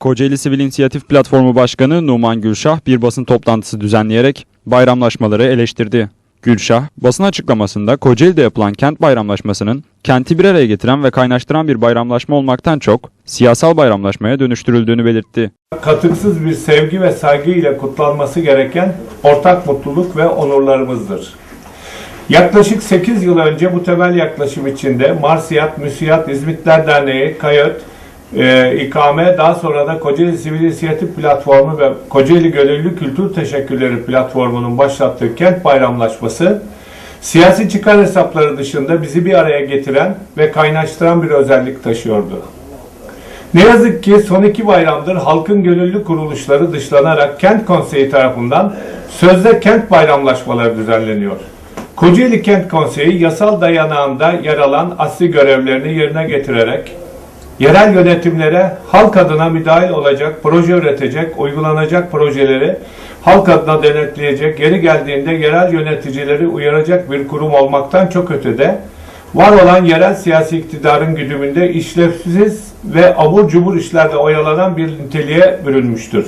Kocaeli Sivil İnisiyatif Platformu Başkanı Numan Gülşah bir basın toplantısı düzenleyerek bayramlaşmaları eleştirdi. Gülşah, basın açıklamasında Kocaeli'de yapılan kent bayramlaşmasının kenti bir araya getiren ve kaynaştıran bir bayramlaşma olmaktan çok siyasal bayramlaşmaya dönüştürüldüğünü belirtti. katıksız bir sevgi ve saygı ile kutlanması gereken ortak mutluluk ve onurlarımızdır. Yaklaşık 8 yıl önce bu temel yaklaşım içinde Marsiyat, Müsiyat, İzmitler Derneği, Kayıt, e, İkame, daha sonra da Kocaeli Sivil İnisiyatif Platformu ve Kocaeli Gönüllü Kültür Teşekkürleri Platformu'nun başlattığı kent bayramlaşması, siyasi çıkar hesapları dışında bizi bir araya getiren ve kaynaştıran bir özellik taşıyordu. Ne yazık ki son iki bayramdır halkın gönüllü kuruluşları dışlanarak kent konseyi tarafından sözde kent bayramlaşmaları düzenleniyor. Kocaeli Kent Konseyi yasal dayanağında yer alan asli görevlerini yerine getirerek yerel yönetimlere halk adına müdahil olacak, proje üretecek, uygulanacak projeleri halk adına denetleyecek, yeri geldiğinde yerel yöneticileri uyaracak bir kurum olmaktan çok ötede var olan yerel siyasi iktidarın güdümünde işlevsiz ve abur cubur işlerde oyalanan bir niteliğe bürünmüştür.